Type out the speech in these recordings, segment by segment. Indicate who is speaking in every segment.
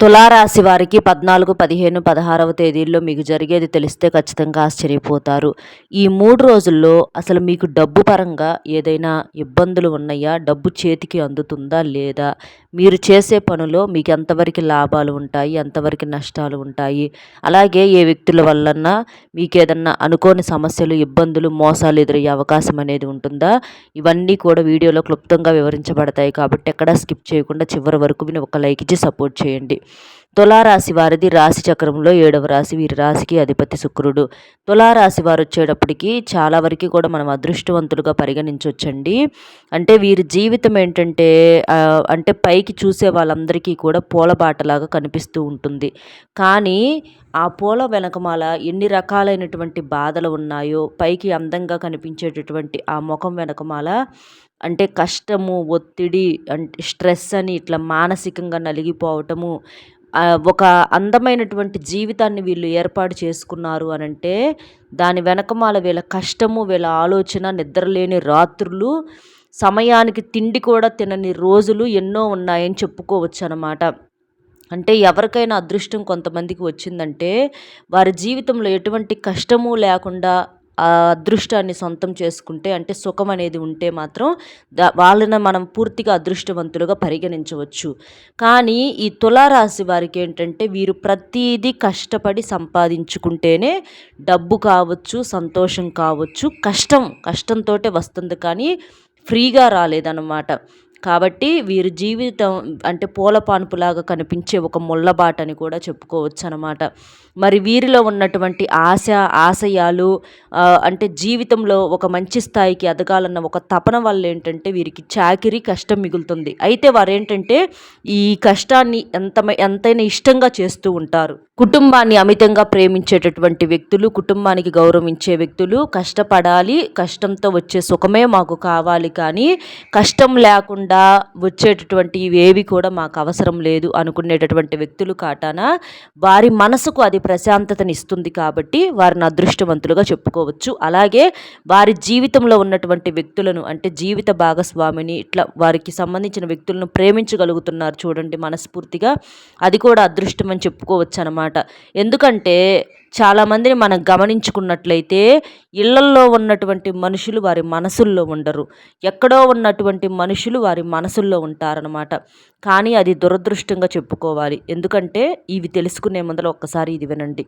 Speaker 1: తులారాశి వారికి పద్నాలుగు పదిహేను పదహారవ తేదీల్లో మీకు జరిగేది తెలిస్తే ఖచ్చితంగా ఆశ్చర్యపోతారు. ఈ మూడు రోజుల్లో అసలు మీకు డబ్బు పరంగా ఏదైనా ఇబ్బందులు ఉన్నాయా? డబ్బు చేతికి అందుతుందా లేదా? మీరు చేసే పనిలో మీకు ఎంతవరకు లాభాలు ఉంటాయి? ఎంతవరకు నష్టాలు ఉంటాయి? అలాగే ఏ వ్యక్తుల వలన మీకు ఏదన్నా అనుకోని సమస్యలు ఇబ్బందులు మోసాలు ఎదురయ్యే అవకాశం అనేది ఉంటుందా? ఇవన్నీ కూడా వీడియోలో క్లుప్తంగా వివరించబడతాయి కాబట్టి ఎక్కడా స్కిప్ చేయకుండా చివరి వరకు విని ఒక లైక్ ఇచ్చి సపోర్ట్ చేయండి. తులారాశి వారిది రాశి చక్రంలో ఏడవ రాశి. వీరి రాశికి అధిపతి శుక్రుడు. తులారాశి వారు వచ్చేటప్పటికి చాలా వరకు కూడా మనం అదృష్టవంతులుగా పరిగణించవచ్చండి అంటే వీరి జీవితం ఏంటంటే అంటే పైకి చూసే వాళ్ళందరికీ కూడా పూలబాటలాగా కనిపిస్తూ ఉంటుంది. కానీ ఆ పూల వెనకమాల ఎన్ని రకాలైనటువంటి బాధలు ఉన్నాయో పైకి అందంగా కనిపించేటటువంటి ఆ ముఖం వెనకమాల అంటే కష్టము ఒత్తిడి అంటే స్ట్రెస్ అని ఇట్లా మానసికంగా నలిగిపోవటము ఒక అందమైనటువంటి జీవితాన్ని వీళ్ళు ఏర్పాటు చేసుకున్నారు అని అంటే దాని వెనకమాల వీళ్ళ కష్టము వీళ్ళ ఆలోచన నిద్రలేని రాత్రులు సమయానికి తిండి కూడా తినని రోజులు ఎన్నో ఉన్నాయని చెప్పుకోవచ్చు అనమాట అంటే ఎవరికైనా అదృష్టం కొంతమందికి వచ్చిందంటే వారి జీవితంలో ఎటువంటి కష్టము లేకుండా అదృష్టాన్ని సొంతం చేసుకుంటే అంటే సుఖం అనేది ఉంటే మాత్రం వాళ్ళని మనం పూర్తిగా అదృష్టవంతులుగా పరిగణించవచ్చు. కానీ ఈ తులారాశి వారికి ఏంటంటే వీరు ప్రతీది కష్టపడి సంపాదించుకుంటేనే డబ్బు కావచ్చు సంతోషం కావచ్చు కష్టం కష్టంతో వస్తుంది. కానీ ఫ్రీగా రాలేదన్నమాట. కాబట్టి వీరి జీవితం అంటే పూల పాన్పులాగా కనిపించే ఒక ముళ్ళబాటని కూడా చెప్పుకోవచ్చు అనమాట మరి వీరిలో ఉన్నటువంటి ఆశ ఆశయాలు అంటే జీవితంలో ఒక మంచి స్థాయికి ఎదగాలన్న ఒక తపన వల్ల ఏంటంటే వీరికి చాకిరి కష్టం మిగులుతుంది. అయితే వారు ఏంటంటే ఈ కష్టాన్ని ఎంత ఎంతైనా ఇష్టంగా చేస్తూ ఉంటారు. కుటుంబాన్ని అమితంగా ప్రేమించేటటువంటి వ్యక్తులు కుటుంబానికి గౌరవించే వ్యక్తులు కష్టపడాలి కష్టంతో వచ్చే సుఖమే మాకు కావాలి కానీ కష్టం లేకుండా వచ్చేటటువంటి ఏవి కూడా మాకు అవసరం లేదు అనుకునేటటువంటి వ్యక్తులు కాటాన వారి మనసుకు అది ప్రశాంతతని ఇస్తుంది కాబట్టి వారిని అదృష్టవంతులుగా చెప్పుకోవచ్చు. అలాగే వారి జీవితంలో ఉన్నటువంటి వ్యక్తులను అంటే జీవిత భాగస్వామిని ఇట్లా వారికి సంబంధించిన వ్యక్తులను ప్రేమించగలుగుతున్నారు చూడండి మనస్ఫూర్తిగా. అది కూడా అదృష్టం అని చెప్పుకోవచ్చు అనమాట ఎందుకంటే చాలామందిని మనం గమనించుకున్నట్లయితే ఇళ్ళల్లో ఉన్నటువంటి మనుషులు వారి మనసుల్లో ఉండరు. ఎక్కడో ఉన్నటువంటి మనుషులు వారి మనసుల్లో ఉంటారనమాట కానీ అది దురదృష్టంగా చెప్పుకోవాలి. ఎందుకంటే ఇవి తెలుసుకునే ముందర ఒక్కసారి ఇది వినండి.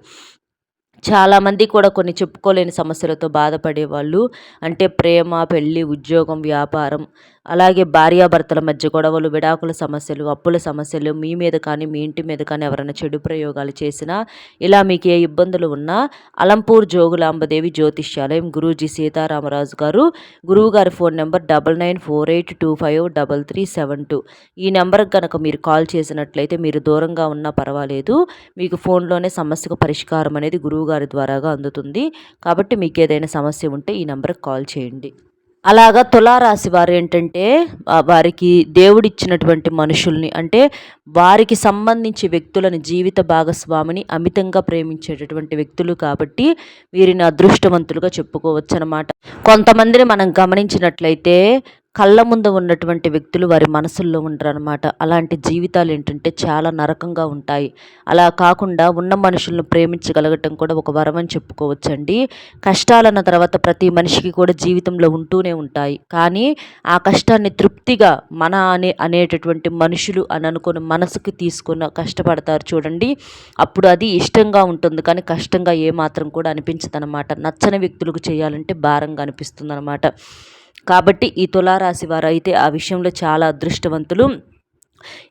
Speaker 1: చాలామంది కూడా కొన్ని చెప్పుకోలేని సమస్యలతో బాధపడేవాళ్ళు. అంటే ప్రేమ పెళ్ళి ఉద్యోగం వ్యాపారం అలాగే భార్యాభర్తల మధ్య గొడవలు విడాకుల సమస్యలు అప్పుల సమస్యలు మీ మీద కానీ మీ ఇంటి మీద కానీ ఎవరైనా చెడు ప్రయోగాలు చేసినా ఇలా మీకు ఏ ఇబ్బందులు ఉన్నా అలంపూర్ జోగులాంబదేవి జ్యోతిష్యాలయం గురూజీ సీతారామరాజు గారు గురువు గారి phone number double nine four eight two five double three seven two. ఈ నెంబర్కి కనుక మీరు కాల్ చేసినట్లయితే మీరు దూరంగా ఉన్నా పర్వాలేదు. మీకు ఫోన్లోనే సమస్యకు పరిష్కారం అనేది గురువు గారి ద్వారాగా అందుతుంది. కాబట్టి మీకు ఏదైనా సమస్య ఉంటే ఈ నెంబర్కి కాల్ చేయండి. అలాగా తులారాశి వారు ఏంటంటే వారికి దేవుడిచ్చినటువంటి మనుషుల్ని అంటే వారికి సంబంధించి వ్యక్తులని జీవిత భాగస్వామిని అమితంగా ప్రేమించేటటువంటి వ్యక్తులు కాబట్టి వీరిని అదృష్టవంతులుగా చెప్పుకోవచ్చు అనమాట కొంతమందిని మనం గమనించినట్లయితే కళ్ళ ముందు ఉన్నటువంటి వ్యక్తులు వారి మనసుల్లో అనమాట అలాంటి జీవితాలు ఏంటంటే చాలా నరకంగా ఉంటాయి. అలా కాకుండా ఉన్న మనుషులను ప్రేమించగలగటం కూడా ఒక వరం అని చెప్పుకోవచ్చండి. కష్టాలన్న తర్వాత ప్రతి మనిషికి కూడా జీవితంలో ఉంటూనే ఉంటాయి. కానీ ఆ కష్టాన్ని తృప్తిగా మన అనే అనేటటువంటి మనుషులు అని అనుకుని మనసుకి తీసుకున్న కష్టపడతారు చూడండి. అప్పుడు అది ఇష్టంగా ఉంటుంది. కానీ కష్టంగా ఏమాత్రం కూడా అనిపించదనమాట నచ్చని వ్యక్తులకు చేయాలంటే భారంగా అనిపిస్తుంది అనమాట కాబట్టి ఈ తులారాశి వారు అయితే ఆ విషయంలో చాలా అదృష్టవంతులు.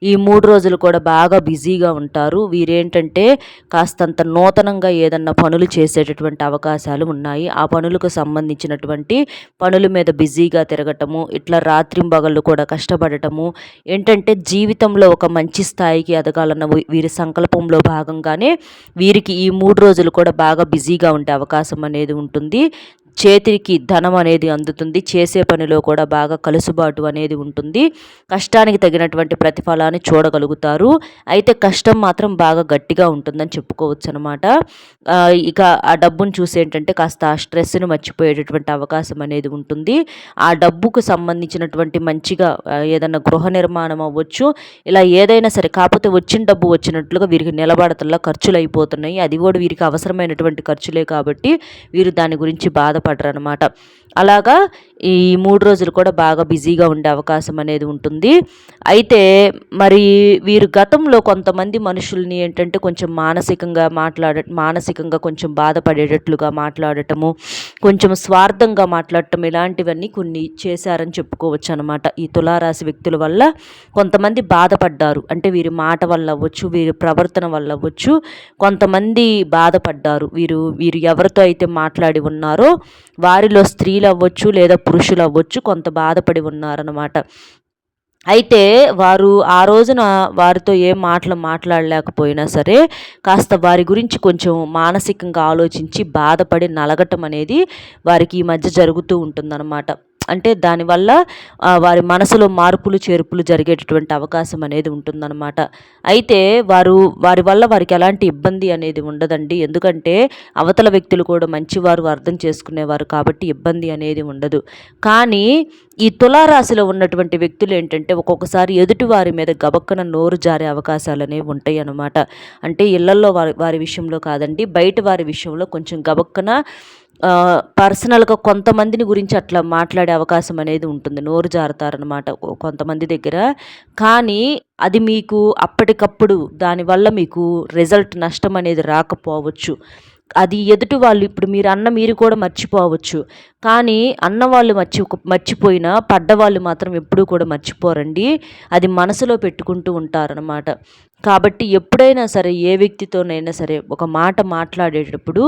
Speaker 1: ఈ మూడు రోజులు కూడా బాగా బిజీగా ఉంటారు. వీరేంటంటే కాస్తంత నూతనంగా ఏదన్నా పనులు చేసేటటువంటి అవకాశాలు ఉన్నాయి. ఆ పనులకు సంబంధించినటువంటి పనుల మీద బిజీగా తిరగటము ఇట్లా రాత్రింబగళ్ళు కూడా కష్టపడటము ఏంటంటే జీవితంలో ఒక మంచి స్థాయికి ఎదగాలన్న వీరి సంకల్పంలో భాగంగానే వీరికి ఈ మూడు రోజులు కూడా బాగా బిజీగా ఉండే అవకాశం అనేది ఉంటుంది. చేతికి ధనం అనేది అందుతుంది. చేసే పనిలో కూడా బాగా కలుసుబాటు అనేది ఉంటుంది. కష్టానికి తగినటువంటి ప్రతిఫలాన్ని చూడగలుగుతారు. అయితే కష్టం మాత్రం బాగా గట్టిగా ఉంటుందని చెప్పుకోవచ్చు అనమాట ఇక ఆ డబ్బును చూసి ఏంటంటే కాస్త ఆ స్ట్రెస్ను మర్చిపోయేటటువంటి అవకాశం అనేది ఉంటుంది. ఆ డబ్బుకు సంబంధించినటువంటి మంచిగా ఏదైనా గృహ నిర్మాణం అవ్వచ్చు ఇలా ఏదైనా సరే కాకపోతే వచ్చిన డబ్బు వచ్చినట్లుగా వీరికి నిలబడతల్లా ఖర్చులు అయిపోతున్నాయి. అది కూడా వీరికి అవసరమైనటువంటి ఖర్చులే కాబట్టి వీరు దాని గురించి బాధ బాధపడరు అనమాట అలాగా ఈ మూడు రోజులు కూడా బాగా బిజీగా ఉండే అవకాశం అనేది ఉంటుంది. అయితే మరి వీరు గతంలో కొంతమంది మనుషుల్ని ఏంటంటే కొంచెం మానసికంగా మాట్లాడ మానసికంగా కొంచెం బాధపడేటట్లుగా మాట్లాడటము కొంచెం స్వార్థంగా మాట్లాడటం ఇలాంటివన్నీ కొన్ని చేశారని చెప్పుకోవచ్చు అనమాట ఈ తులారాశి వ్యక్తుల వల్ల కొంతమంది బాధపడ్డారు. అంటే వీరి మాట వల్ల అవ్వచ్చు వీరి ప్రవర్తన వల్ల అవ్వచ్చు కొంతమంది బాధపడ్డారు. వీరు వీరు ఎవరితో అయితే మాట్లాడి ఉన్నారో వారిలో స్త్రీలు అవ్వచ్చు లేదా పురుషులు అవ్వచ్చు కొంత బాధపడి ఉన్నారనమాట అయితే వారు ఆ రోజున వారితో ఏం మాటలు మాట్లాడలేకపోయినా సరే కాస్త వారి గురించి కొంచెం మానసికంగా ఆలోచించి బాధపడి నలగటం అనేది వారికి ఈ మధ్య జరుగుతూ ఉంటుందన్నమాట. అంటే దానివల్ల వారి మనసులో మార్పులు చేర్పులు జరిగేటటువంటి అవకాశం అనేది ఉంటుందన్నమాట. అయితే వారు వారి వల్ల వారికి ఎలాంటి ఇబ్బంది అనేది ఉండదండి. ఎందుకంటే అవతల వ్యక్తులు కూడా మంచివారు అర్థం చేసుకునేవారు కాబట్టి ఇబ్బంది అనేది ఉండదు. కానీ ఈ తులారాశిలో ఉన్నటువంటి వ్యక్తులు ఏంటంటే ఒక్కొక్కసారి ఎదుటి వారి మీద గబక్కన నోరు జారే అవకాశాలు అనేవి ఉంటాయి అన్నమాట అంటే ఇళ్ళల్లో వారి వారి విషయంలో కాదండి బయట వారి విషయంలో కొంచెం గబక్కన పర్సనల్గా కొంతమందిని గురించి అట్లా మాట్లాడే అవకాశం అనేది ఉంటుంది. నోరు జారుతారనమాట కొంతమంది దగ్గర. కానీ అది మీకు అప్పటికప్పుడు దానివల్ల మీకు రిజల్ట్ నష్టం అనేది రాకపోవచ్చు. అది ఎదుటి వాళ్ళు ఇప్పుడు మీరు అన్న మీరు కూడా మర్చిపోవచ్చు. కానీ అన్న వాళ్ళు మర్చి మర్చిపోయినా పడ్డవాళ్ళు మాత్రం ఎప్పుడూ కూడా మర్చిపోరండి. అది మనసులో పెట్టుకుంటూ ఉంటారనమాట కాబట్టి ఎప్పుడైనా సరే ఏ వ్యక్తితోనైనా సరే ఒక మాట మాట్లాడేటప్పుడు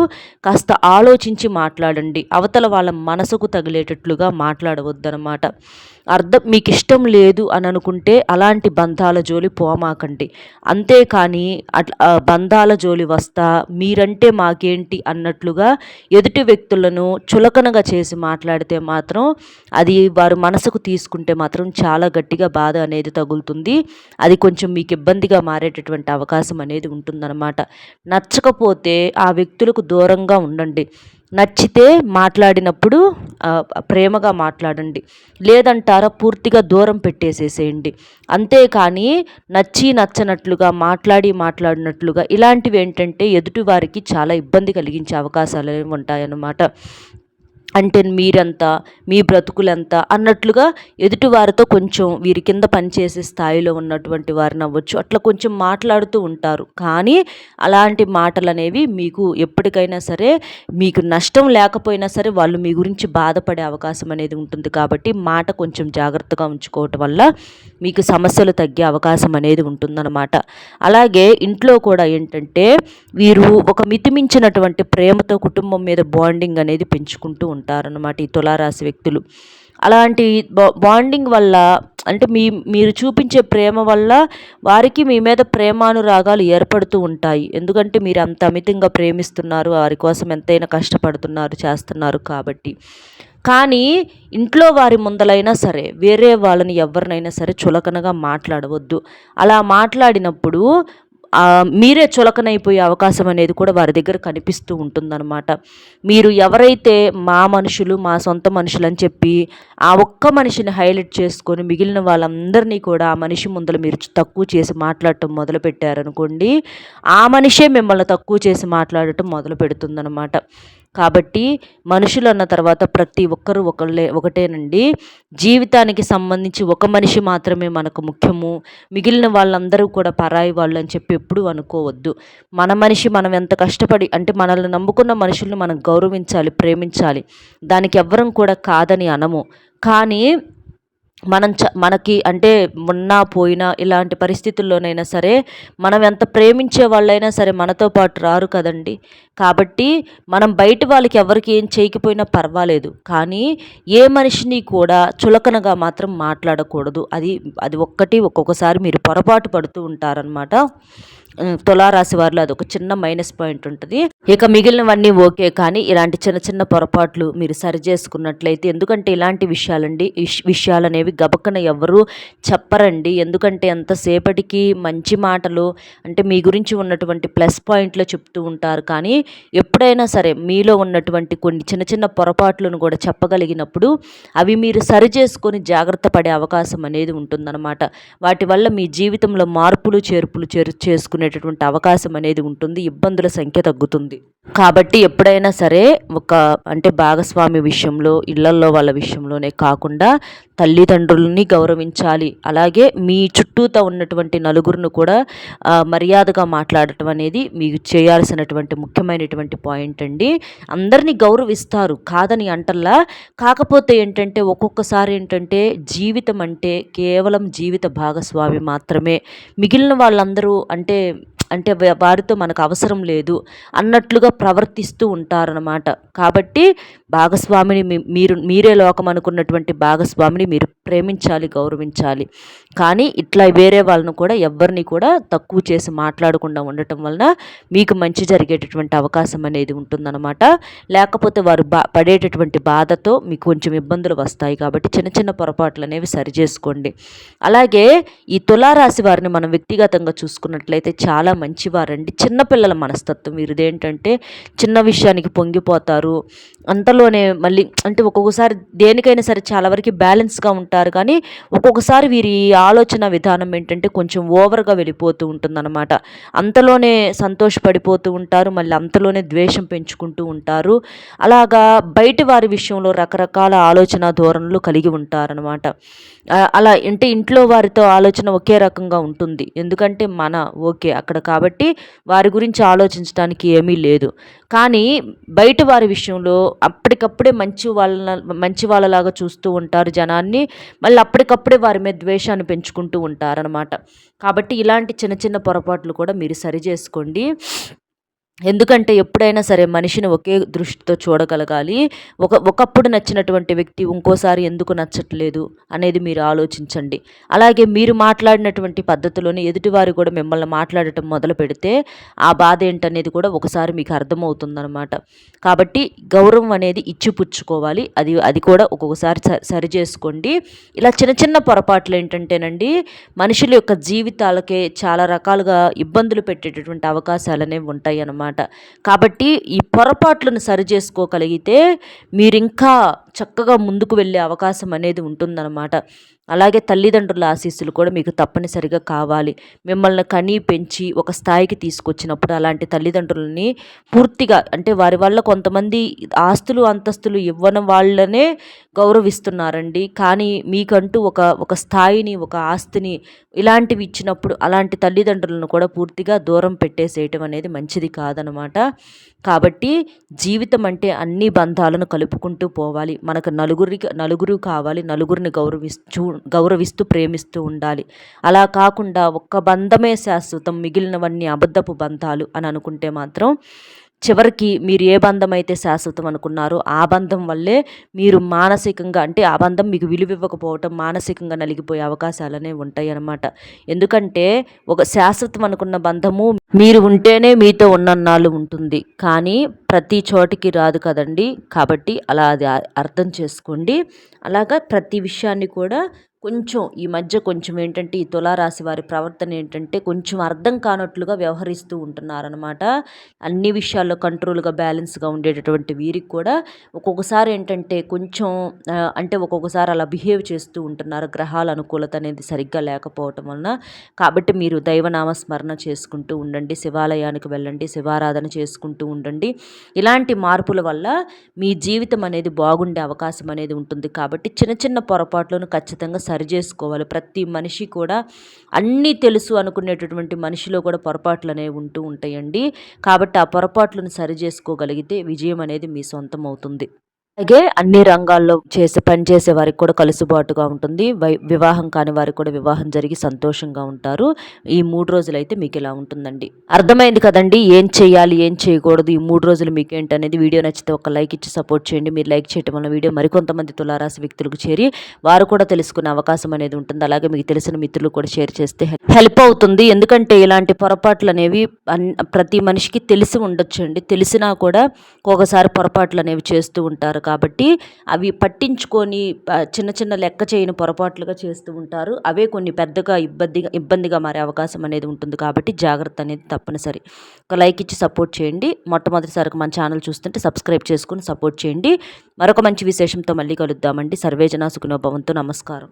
Speaker 1: కాస్త ఆలోచించి మాట్లాడండి. అవతల వాళ్ళ మనసుకు తగిలేటట్లుగా మాట్లాడవద్దనమాట అర్థం మీకు ఇష్టం లేదు అని అనుకుంటే అలాంటి బంధాల జోలి పోమాకండి. అంతేకాని అట్లా బంధాల జోలి వస్తా మీరంటే మాకేంటి అన్నట్లుగా ఎదుటి వ్యక్తులను చులకనగా చేసి మాట్లాడితే మాత్రం అది వారు మనసుకు తీసుకుంటే మాత్రం చాలా గట్టిగా బాధ అనేది తగులుతుంది. అది కొంచెం మీకు ఇబ్బందిగా మారేటటువంటి అవకాశం అనేది ఉంటుందన్నమాట. నచ్చకపోతే ఆ వ్యక్తులకు దూరంగా ఉండండి. నచ్చితే మాట్లాడినప్పుడు ప్రేమగా మాట్లాడండి. లేదంటారా పూర్తిగా దూరం పెట్టేసేసేయండి. అంతేకాని నచ్చి నచ్చనట్లుగా మాట్లాడి మాట్లాడినట్లుగా ఇలాంటివి ఏంటంటే ఎదుటివారికి చాలా ఇబ్బంది కలిగించే అవకాశాలు ఉంటాయన్నమాట. అంటే మీరంతా మీ బ్రతుకులంతా అన్నట్లుగా ఎదుటివారితో కొంచెం వీరి కింద పనిచేసే స్థాయిలో ఉన్నటువంటి వారిని అవ్వచ్చు అట్లా కొంచెం మాట్లాడుతూ ఉంటారు. కానీ అలాంటి మాటలు అనేవి మీకు ఎప్పటికైనా సరే మీకు నష్టం లేకపోయినా సరే వాళ్ళు మీ గురించి బాధపడే అవకాశం అనేది ఉంటుంది. కాబట్టి మాట కొంచెం జాగ్రత్తగా ఉంచుకోవటం వల్ల మీకు సమస్యలు తగ్గే అవకాశం అనేది ఉంటుందన్నమాట. అలాగే ఇంట్లో కూడా ఏంటంటే వీరు ఒక మితిమించినటువంటి ప్రేమతో కుటుంబం మీద బాండింగ్ అనేది పెంచుకుంటూ ఉంటారు. ఉంటారనమాట ఈ తులారాశి వ్యక్తులు. అలాంటి బాండింగ్ వల్ల అంటే మీ మీరు చూపించే ప్రేమ వల్ల వారికి మీ మీద ప్రేమానురాగాలు ఏర్పడుతూ ఉంటాయి. ఎందుకంటే మీరు అంత అమితంగా ప్రేమిస్తున్నారు వారి కోసం ఎంతైనా కష్టపడుతున్నారు చేస్తున్నారు కాబట్టి. కానీ ఇంట్లో వారి ముందలైనా సరే వేరే వాళ్ళని ఎవరినైనా సరే చులకనగా మాట్లాడవద్దు. అలా మాట్లాడినప్పుడు మీరే చులకనైపోయే అవకాశం అనేది కూడా వారి దగ్గర కనిపిస్తూ ఉంటుందన్నమాట. మీరు ఎవరైతే మా మనుషులు మా సొంత మనుషులు అని చెప్పి ఆ ఒక్క మనిషిని హైలైట్ చేసుకొని మిగిలిన వాళ్ళందరినీ కూడా ఆ మనిషి ముందర మీరు తక్కువ చేసి మాట్లాడటం మొదలు పెట్టారనుకోండి ఆ మనిషే మిమ్మల్ని తక్కువ చేసి మాట్లాడటం మొదలు పెడుతుందన్నమాట కాబట్టి మనుషులు అన్న తర్వాత ప్రతి ఒక్కరూ ఒకళ్ళే ఒకటేనండి. జీవితానికి సంబంధించి ఒక మనిషి మాత్రమే మనకు ముఖ్యము. మిగిలిన వాళ్ళందరూ కూడా పరాయి వాళ్ళు అని చెప్పి ఎప్పుడూ అనుకోవద్దు. మన మనిషి మనం ఎంత కష్టపడి అంటే మనల్ని నమ్ముకున్న మనుషుల్ని మనం గౌరవించాలి ప్రేమించాలి. దానికి ఎవ్వరం కూడా కాదని అనము. కానీ మనం చ మనకి అంటే ఉన్నా పోయినా ఇలాంటి పరిస్థితుల్లోనైనా సరే మనం ఎంత ప్రేమించే వాళ్ళైనా సరే మనతో పాటు రారు కదండి. కాబట్టి మనం బయట వాళ్ళకి ఎవరికి ఏం చేయకపోయినా పర్వాలేదు. కానీ ఏ మనిషిని కూడా చులకనగా మాత్రం మాట్లాడకూడదు. అది అది ఒక్కటి ఒక్కొక్కసారి మీరు పొరపాటు పడుతూ ఉంటారనమాట తులారాశి వారిలో అది ఒక చిన్న మైనస్ పాయింట్ ఉంటుంది. ఇక మిగిలినవన్నీ ఓకే కానీ ఇలాంటి చిన్న చిన్న పొరపాట్లు మీరు సరి చేసుకున్నట్లయితే ఎందుకంటే ఇలాంటి విషయాలండి విషయాలు అనేవి గబక్కన ఎవరు చెప్పరండి. ఎందుకంటే ఎంతసేపటికి మంచి మాటలు అంటే మీ గురించి ఉన్నటువంటి ప్లస్ పాయింట్లు చెప్తూ ఉంటారు. కానీ ఎప్పుడైనా సరే మీలో ఉన్నటువంటి కొన్ని చిన్న చిన్న పొరపాట్లను కూడా చెప్పగలిగినప్పుడు అవి మీరు సరి చేసుకొని జాగ్రత్త పడే అవకాశం అనేది ఉంటుందన్నమాట. వాటి వల్ల మీ జీవితంలో మార్పులు చేర్పులు చేరు చేసుకునేటటువంటి అవకాశం అనేది ఉంటుంది ఇబ్బందుల సంఖ్య తగ్గుతుంది. కాబట్టి ఎప్పుడైనా సరే ఒక అంటే భాగస్వామి విషయంలో ఇళ్ళల్లో వాళ్ళ విషయంలోనే కాకుండా తల్లిదండ్రులని గౌరవించాలి. అలాగే మీ చుట్టూతో ఉన్నటువంటి నలుగురిని కూడా మర్యాదగా మాట్లాడటం అనేది మీకు చేయాల్సినటువంటి ముఖ్యమైన ముఖ్యమైనటువంటి పాయింట్ అండి. అందరినీ గౌరవిస్తారు కాదని అంటల్లా. కాకపోతే ఏంటంటే ఒక్కొక్కసారి ఏంటంటే జీవితం అంటే కేవలం జీవిత భాగస్వామి మాత్రమే. మిగిలిన వాళ్ళందరూ అంటే అంటే వారితో మనకు అవసరం లేదు అన్నట్లుగా ప్రవర్తిస్తూ ఉంటారనమాట కాబట్టి భాగస్వామిని మీరు మీరే లోకం అనుకున్నటువంటి భాగస్వామిని మీరు ప్రేమించాలి గౌరవించాలి. కానీ ఇట్లా వేరే వాళ్ళను కూడా ఎవరిని కూడా తక్కువ చేసి మాట్లాడకుండా ఉండటం వలన మీకు మంచి జరిగేటటువంటి అవకాశం అనేది ఉంటుందన్నమాట. లేకపోతే వారు బా పడేటటువంటి బాధతో మీకు కొంచెం ఇబ్బందులు వస్తాయి కాబట్టి చిన్న చిన్న పొరపాట్లు అనేవి సరి చేసుకోండి అలాగే ఈ తులారాశి వారిని మనం వ్యక్తిగతంగా చూసుకున్నట్లయితే చాలా మంచివారండి. చిన్నపిల్లల మనస్తత్వం వీరిదేంటంటే చిన్న విషయానికి పొంగిపోతారు. అంతలోనే మళ్ళీ అంటే ఒక్కొక్కసారి దేనికైనా సరే చాలా వరకు బ్యాలెన్స్గా ఉంటారు. కానీ ఒక్కొక్కసారి వీరి ఆలోచన విధానం ఏంటంటే కొంచెం ఓవర్గా వెళ్ళిపోతూ ఉంటుందన్నమాట. అంతలోనే సంతోషపడిపోతూ ఉంటారు. మళ్ళీ అంతలోనే ద్వేషం పెంచుకుంటూ ఉంటారు. అలాగా బయటి వారి విషయంలో రకరకాల ఆలోచన ధోరణులు కలిగి ఉంటారనమాట అలా అంటే ఇంట్లో వారితో ఆలోచన ఒకే రకంగా ఉంటుంది. ఎందుకంటే మన ఓకే అక్కడ కాబట్టి వారి గురించి ఆలోచించడానికి ఏమీ లేదు. కానీ బయట వారి విషయంలో అప్పటికప్పుడే మంచి వాళ్ళ మంచి వాళ్ళలాగా చూస్తూ ఉంటారు జనాన్ని. మళ్ళీ అప్పటికప్పుడే వారి మీద ద్వేషాన్ని పెంచుకుంటూ ఉంటారనమాట కాబట్టి ఇలాంటి చిన్న చిన్న పొరపాట్లు కూడా మీరు సరి చేసుకోండి. ఎందుకంటే ఎప్పుడైనా సరే మనిషిని ఒకే దృష్టితో చూడగలగాలి. ఒక ఒకప్పుడు నచ్చినటువంటి వ్యక్తి ఇంకోసారి ఎందుకు నచ్చట్లేదు అనేది మీరు ఆలోచించండి. అలాగే మీరు మాట్లాడినటువంటి పద్ధతిలోనే ఎదుటివారు కూడా మిమ్మల్ని మాట్లాడటం మొదలు పెడితే ఆ బాధ ఏంటనేది కూడా ఒకసారి మీకు అర్థమవుతుందనమాట కాబట్టి గౌరవం అనేది ఇచ్చిపుచ్చుకోవాలి. అది అది కూడా ఒక్కొక్కసారి సరి చేసుకోండి. ఇలా చిన్న చిన్న పొరపాట్లు ఏంటంటేనండి మనుషుల యొక్క జీవితాలకే చాలా రకాలుగా ఇబ్బందులు పెట్టేటటువంటి అవకాశాలు అనేవి ఉంటాయి అన్నమాట అనమాట కాబట్టి ఈ పొరపాట్లను సరి చేసుకోగలిగితే మీరు ఇంకా చక్కగా ముందుకు వెళ్ళే అవకాశం అనేది ఉంటుందన్నమాట. అలాగే తల్లిదండ్రుల ఆశీస్సులు కూడా మీకు తప్పనిసరిగా కావాలి. మిమ్మల్ని కనీ పెంచి ఒక స్థాయికి తీసుకొచ్చినప్పుడు అలాంటి తల్లిదండ్రులని పూర్తిగా అంటే వారి వల్ల కొంతమంది ఆస్తులు అంతస్తులు ఇవ్వని వాళ్ళనే గౌరవిస్తున్నారండి. కానీ మీకంటూ ఒక ఒక స్థాయిని ఒక ఆస్తిని ఇలాంటివి ఇచ్చినప్పుడు అలాంటి తల్లిదండ్రులను కూడా పూర్తిగా దూరం పెట్టేసేయటం అనేది మంచిది కాదనమాట కాబట్టి జీవితం అంటే అన్ని బంధాలను కలుపుకుంటూ పోవాలి. మనకు నలుగురికి నలుగురు కావాలి నలుగురిని గౌరవిస్తూ గౌరవిస్తూ ప్రేమిస్తూ ఉండాలి. అలా కాకుండా ఒక్క బంధమే శాశ్వతం మిగిలినవన్నీ అబద్ధపు బంధాలు అని అనుకుంటే మాత్రం చివరికి మీరు ఏ బంధం అయితే శాశ్వతం అనుకున్నారో ఆ బంధం వల్లే మీరు మానసికంగా అంటే ఆ బంధం మీకు విలువివ్వకపోవటం మానసికంగా నలిగిపోయే అవకాశాలనే ఉంటాయి అన్నమాట ఎందుకంటే ఒక శాశ్వతం అనుకున్న బంధము మీరు ఉంటేనే మీతో ఉన్నన్నాళ్ళు ఉంటుంది. కానీ ప్రతి చోటికి రాదు కదండి. కాబట్టి అలా అది అర్థం చేసుకోండి. అలాగా ప్రతి విషయాన్ని కూడా కొంచెం ఈ మధ్య కొంచెం ఏంటంటే ఈ తులారాశి వారి ప్రవర్తన ఏంటంటే కొంచెం అర్థం కానట్లుగా వ్యవహరిస్తూ ఉంటున్నారనమాట అన్ని విషయాల్లో కంట్రోల్గా బ్యాలెన్స్గా ఉండేటటువంటి వీరికి కూడా ఒక్కొక్కసారి ఏంటంటే కొంచెం అంటే ఒక్కొక్కసారి అలా బిహేవ్ చేస్తూ ఉంటున్నారు. గ్రహాల అనుకూలత అనేది సరిగ్గా లేకపోవటం వలన. కాబట్టి మీరు దైవనామ స్మరణ చేసుకుంటూ ఉండండి. శివాలయానికి వెళ్ళండి. శివారాధన చేసుకుంటూ ఉండండి. ఇలాంటి మార్పుల వల్ల మీ జీవితం అనేది బాగుండే అవకాశం అనేది ఉంటుంది. కాబట్టి చిన్న చిన్న పొరపాట్లను ఖచ్చితంగా సరి చేసుకోవాలి. ప్రతి మనిషి కూడా అన్నీ తెలుసు అనుకునేటటువంటి మనిషిలో కూడా పొరపాట్లు అనేవి ఉంటూ ఉంటాయండి. కాబట్టి ఆ పొరపాట్లను సరి చేసుకోగలిగితే విజయం అనేది మీ సొంతం అవుతుంది. అలాగే అన్ని రంగాల్లో చేసే పనిచేసే వారికి కూడా కలుసుబాటుగా ఉంటుంది. వై వివాహం కాని వారికి కూడా వివాహం జరిగి సంతోషంగా ఉంటారు. ఈ మూడు రోజులు అయితే మీకు ఇలా ఉంటుందండి. అర్థమైంది కదండి? ఏం చేయాలి ఏం చేయకూడదు? ఈ మూడు రోజులు మీకు ఏంటనేది? వీడియో నచ్చితే ఒక లైక్ ఇచ్చి సపోర్ట్ చేయండి. మీరు లైక్ చేయడం వల్ల వీడియో మరికొంతమంది తులారాశి వ్యక్తులకు చేరి వారు కూడా తెలుసుకునే అవకాశం అనేది ఉంటుంది. అలాగే మీకు తెలిసిన మిత్రులు కూడా షేర్ చేస్తే హెల్ప్ అవుతుంది. ఎందుకంటే ఇలాంటి పొరపాట్లు అనేవి ప్రతి మనిషికి తెలిసి ఉండొచ్చండి. తెలిసినా కూడా ఒకసారి పొరపాట్లు అనేవి చేస్తూ ఉంటారు. కాబట్టి అవి పట్టించుకొని చిన్న చిన్న లెక్క చేయని పొరపాట్లుగా చేస్తూ ఉంటారు. అవే కొన్ని పెద్దగా ఇబ్బందిగా ఇబ్బందిగా మారే అవకాశం అనేది ఉంటుంది కాబట్టి జాగ్రత్త అనేది తప్పనిసరి. ఒక లైక్ ఇచ్చి సపోర్ట్ చేయండి. మొట్టమొదటిసారికి మన ఛానల్ చూస్తుంటే సబ్స్క్రైబ్ చేసుకుని సపోర్ట్ చేయండి. మరొక మంచి విశేషంతో మళ్ళీ కలుద్దామండి. సర్వేజన సుఖనోభవంతో నమస్కారం.